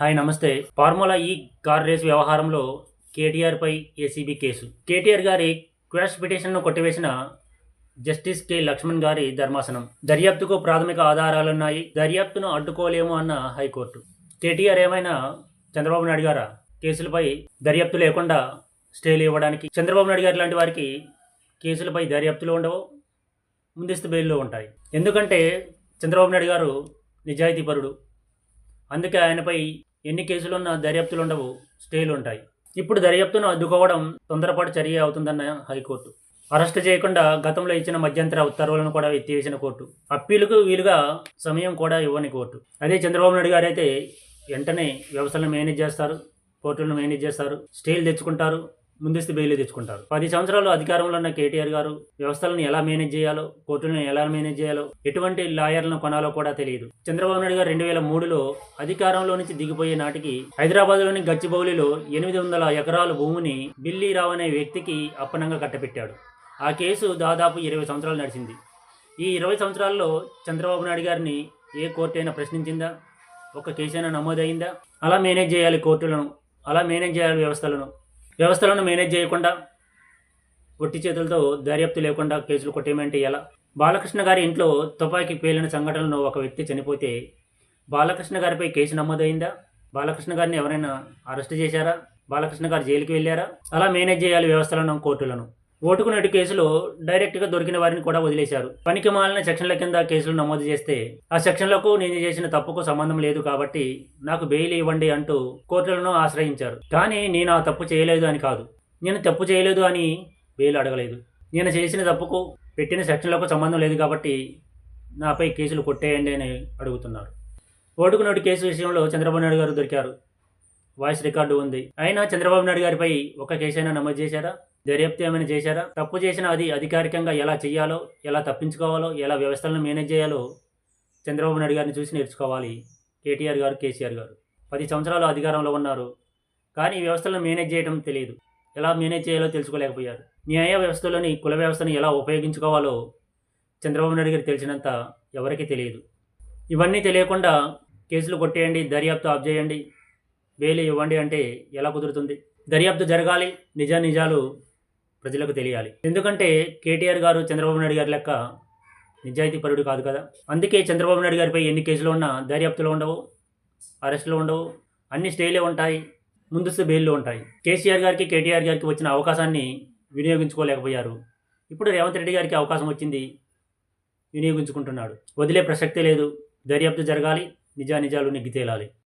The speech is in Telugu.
హాయ్ నమస్తే. ఫార్ములా ఈ కార్ రేస్ వ్యవహారంలో కేటీఆర్ పై ఏసీబీ కేసు. కేటీఆర్ గారి క్వాష్ పిటిషన్ను కొట్టివేసిన జస్టిస్ కె. లక్ష్మణ్ గారి ధర్మాసనం. దర్యాప్తుకు ప్రాథమిక ఆధారాలున్నాయి. దర్యాప్తును అడ్డుకోలేము అన్న హైకోర్టు. కేటీఆర్ ఏమైనా చంద్రబాబు నాయుడు గారా? కేసులపై దర్యాప్తు లేకుండా స్టేలు ఇవ్వడానికి చంద్రబాబు నాయుడు గారి లాంటి వారికి కేసులపై దర్యాప్తులు ఉండవు ముందస్తు బెయిల్లో ఉంటాయి. ఎందుకంటే చంద్రబాబు నాయుడు గారు నిజాయితీపరుడు. అందుకే ఆయనపై ఎన్ని కేసులున్నా దర్యాప్తులు ఉండవు స్టేలు ఉంటాయి. ఇప్పుడు దర్యాప్తును అడ్డుకోవడం తొందరపాటు చర్య అవుతుందన్న హైకోర్టు. అరెస్ట్ చేయకుండా గతంలో ఇచ్చిన మధ్యంతర ఉత్తర్వులను కూడా ఎత్తివేసిన కోర్టు. అప్పీలకు వీలుగా సమయం కూడా ఇవ్వని కోర్టు. అదే చంద్రబాబు నాయుడు గారు అయితే వెంటనే వ్యవస్థలను మేనేజ్ చేస్తారు కోర్టులను మేనేజ్ చేస్తారు స్టేలు తెచ్చుకుంటారు ముందస్తు బెయిల్ తెచ్చుకుంటారు. పది సంవత్సరాలు అధికారంలో ఉన్న కేటీఆర్ గారు వ్యవస్థలను ఎలా మేనేజ్ చేయాలో కోర్టులను ఎలా మేనేజ్ చేయాలో ఎటువంటి లాయర్లను కొనాలో కూడా తెలియదు. చంద్రబాబు నాయుడు గారు రెండు వేల మూడులో అధికారంలో నుంచి దిగిపోయే నాటికి హైదరాబాద్లోని గచ్చిబౌలిలో ఎనిమిది వందల ఎకరాల భూమిని బిల్లీ రావు అనే వ్యక్తికి అప్పనంగా కట్టబెట్టాడు. ఆ కేసు దాదాపు ఇరవై సంవత్సరాలు నడిచింది. ఈ ఇరవై సంవత్సరాల్లో చంద్రబాబు నాయుడు గారిని ఏ కోర్టు అయినా ప్రశ్నించిందా? ఒక కేసైనా నమోదైందా? అలా మేనేజ్ చేయాలి కోర్టులను అలా మేనేజ్ చేయాలి వ్యవస్థలను. వ్యవస్థలను మేనేజ్ చేయకుండా ఒట్టి చేతులతో దర్యాప్తు లేకుండా కేసులు కొట్టేయమంటే ఎలా? బాలకృష్ణ గారి ఇంట్లో తుపాకీ పేలిన సంఘటనలో ఒక వ్యక్తి చనిపోతే బాలకృష్ణ గారిపై కేసు నమోదైందా? బాలకృష్ణ గారిని ఎవరైనా అరెస్ట్ చేశారా? బాలకృష్ణ గారు జైలుకి వెళ్ళారా? అలా మేనేజ్ చేయాలి వ్యవస్థలను కోర్టులను. ఓటుకు నటు కేసులో డైరెక్ట్గా దొరికిన వారిని కూడా వదిలేశారు. పనికి మాలిన సెక్షన్ల కింద కేసులు నమోదు చేస్తే ఆ సెక్షన్లకు నేను చేసిన తప్పుకు సంబంధం లేదు కాబట్టి నాకు బెయిల్ ఇవ్వండి అంటూ కోర్టులను ఆశ్రయించారు. కానీ నేను ఆ తప్పు చేయలేదు అని కాదు. నేను తప్పు చేయలేదు అని బెయిల్ అడగలేదు. నేను చేసిన తప్పుకు పెట్టిన సెక్షన్లకు సంబంధం లేదు కాబట్టి నాపై కేసులు కొట్టేయండి అని అడుగుతున్నారు. ఓటుకు నోటి కేసు విషయంలో చంద్రబాబు నాయుడు గారు దొరికారు. వాయిస్ రికార్డు ఉంది. అయినా చంద్రబాబు నాయుడు గారిపై ఒక కేసైనా నమోదు చేశారా? దర్యాప్తు ఏమైనా చేశారా? తప్పు చేసిన అది అధికారికంగా ఎలా చేయాలో ఎలా తప్పించుకోవాలో ఎలా వ్యవస్థలను మేనేజ్ చేయాలో చంద్రబాబు నాయుడు గారిని చూసి నేర్చుకోవాలి. కేటీఆర్ గారు కేసీఆర్ గారు. పది సంవత్సరాలు అధికారంలో ఉన్నారు. కానీ ఈ వ్యవస్థలను మేనేజ్ చేయడం తెలియదు. ఎలా మేనేజ్ చేయాలో తెలుసుకోలేకపోయారు. న్యాయ వ్యవస్థలోని కుల వ్యవస్థను ఎలా ఉపయోగించుకోవాలో చంద్రబాబు నాయుడు గారికి తెలిసినంత ఎవరికీ తెలియదు. ఇవన్నీ తెలియకుండా కేసులు కొట్టేయండి దర్యాప్తు ఆఫ్ చేయండి. బెయిల్ ఇవ్వండి అంటే ఎలా కుదురుతుంది? దర్యాప్తు జరగాలి. నిజ నిజాలు ప్రజలకు తెలియాలి. ఎందుకంటే కేటీఆర్ గారు చంద్రబాబు నాయుడు గారి లెక్క నిజాయితీ పరుడు కాదు కదా. అందుకే చంద్రబాబు నాయుడు గారిపై ఎన్ని కేసులు ఉన్నా దర్యాప్తులు ఉండవు అరెస్టులు ఉండవు అన్ని స్టేలే ఉంటాయి ముందస్తు బెయిల్లో ఉంటాయి. కేసీఆర్ గారికి కేటీఆర్ గారికి వచ్చిన అవకాశాన్ని వినియోగించుకోలేకపోయారు. ఇప్పుడు రేవంత్ రెడ్డి గారికి అవకాశం వచ్చింది వినియోగించుకుంటున్నాడు. వదిలే ప్రసక్తే లేదు దర్యాప్తు జరగాలి నిజానిజాలు నిగ్గి తేలాలి